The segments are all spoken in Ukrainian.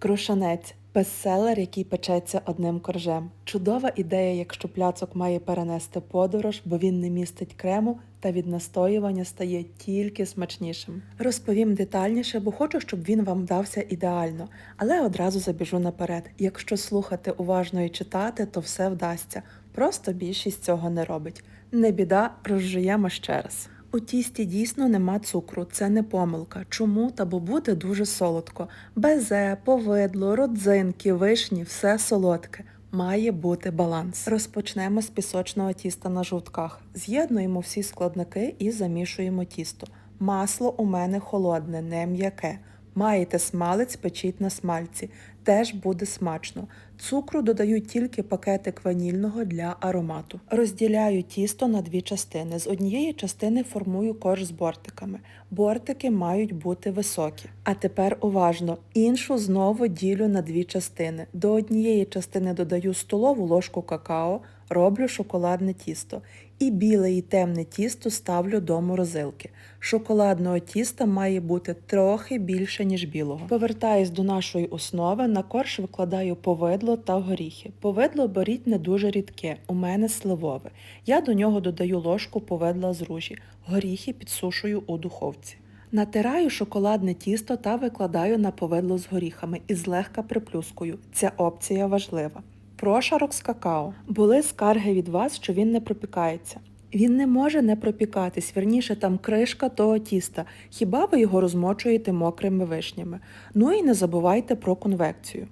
Крушанець бестселер, який печеться одним коржем. Чудова ідея, якщо пляцок має перенести подорож, бо він не містить крему та від настоювання стає тільки смачнішим. Розповім детальніше, бо хочу, щоб він вам вдався ідеально. Але одразу забіжу наперед. Якщо слухати уважно і читати, то все вдасться. Просто більшість цього не робить. Не біда, розжуємо ще раз. У тісті дійсно нема цукру, це не помилка. Чому? Та бо буде дуже солодко. Безе, повидло, родзинки, вишні все солодке. Має бути баланс. Розпочнемо з пісочного тіста на жовтках. З'єднуємо всі складники і замішуємо тісто. Масло у мене холодне, не м'яке. Маєте смалець, печіть на смальці. Теж буде смачно. Цукру додаю тільки пакетик ванільного для аромату. Розділяю тісто на дві частини. З однієї частини формую корж з бортиками. Бортики мають бути високі. А тепер уважно, іншу знову ділю на дві частини. До однієї частини додаю столову ложку какао, роблю шоколадне тісто. І біле і темне тісто ставлю до морозилки. Шоколадного тіста має бути трохи більше, ніж білого. Повертаюсь до нашої основи, на корж викладаю повидло та горіхи. Повидло беріть не дуже рідке, у мене сливове. Я до нього додаю ложку повидла з ружі. Горіхи підсушую у духовці. Натираю шоколадне тісто та викладаю на повидло з горіхами і злегка приплюскую. Ця опція важлива. Прошарок з какао. Були скарги від вас, що він не пропікається. Він не може не пропікатись, верніше там кришка того тіста. Хіба ви його розмочуєте мокрими вишнями? Ну і не забувайте про конвекцію.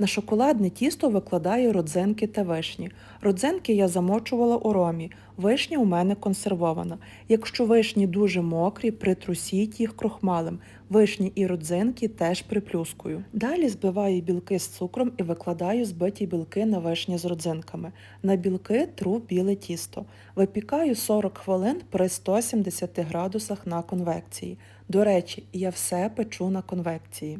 На шоколадне тісто викладаю родзинки та вишні. Родзинки я замочувала у ромі, вишня у мене консервована. Якщо вишні дуже мокрі, притрусіть їх крохмалем. Вишні і родзинки теж приплюскую. Далі збиваю білки з цукром і викладаю збиті білки на вишні з родзинками. На білки тру біле тісто. Випікаю 40 хвилин при 170 градусах на конвекції. До речі, я все печу на конвекції.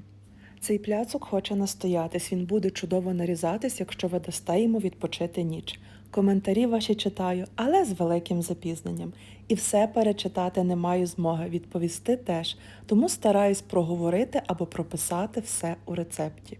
Цей пляцок хоче настоятись, він буде чудово нарізатись, якщо ви дасте йому відпочити ніч. Коментарі ваші читаю, але з великим запізненням. І все перечитати не маю змоги, відповісти теж, тому стараюсь проговорити або прописати все у рецепті.